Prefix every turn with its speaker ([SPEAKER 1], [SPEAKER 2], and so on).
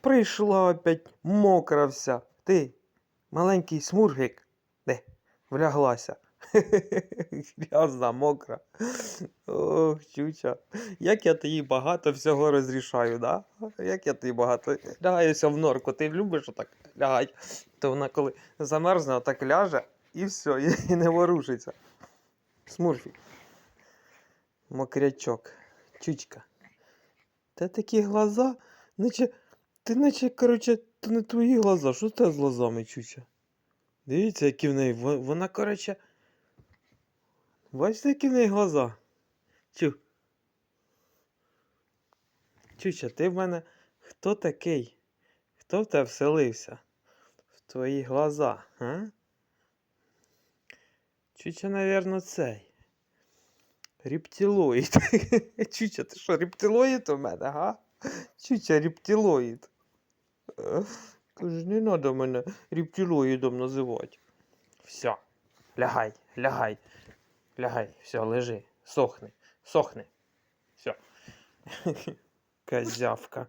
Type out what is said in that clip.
[SPEAKER 1] Прийшла опять мокра вся. Ти, маленький смурфік, де? Вляглася. Грязна, мокра. Ох, чуча. Як я тобі багато всього розрішаю, да? Як я тобі багато. Лягаюся в норку. Ти любиш отак лягать? То вона коли замерзне, так ляже і все, і не ворушиться. Смурфік. Мокрячок. Чучка. Та такі глаза, наче. Ти наче, короче, то не твої глаза. Що це з глазами, чуча? Дивіться, які в неї. Вона, короче. Бачите, які в неї глаза? Чу. Чуча, ти в мене хто такий? Хто в тебе вселився? В твої глаза, а? Чуча, навірно, цей. Рептилоїд. Чуча, ти що, рептилоїд у мене, га? Чуча, рептилоїд. Е, Каже, не треба мене рептилоїдом називати. Все, лягай, лягай, лягай, все, лежи, сохни, сохни. Все. Козявка.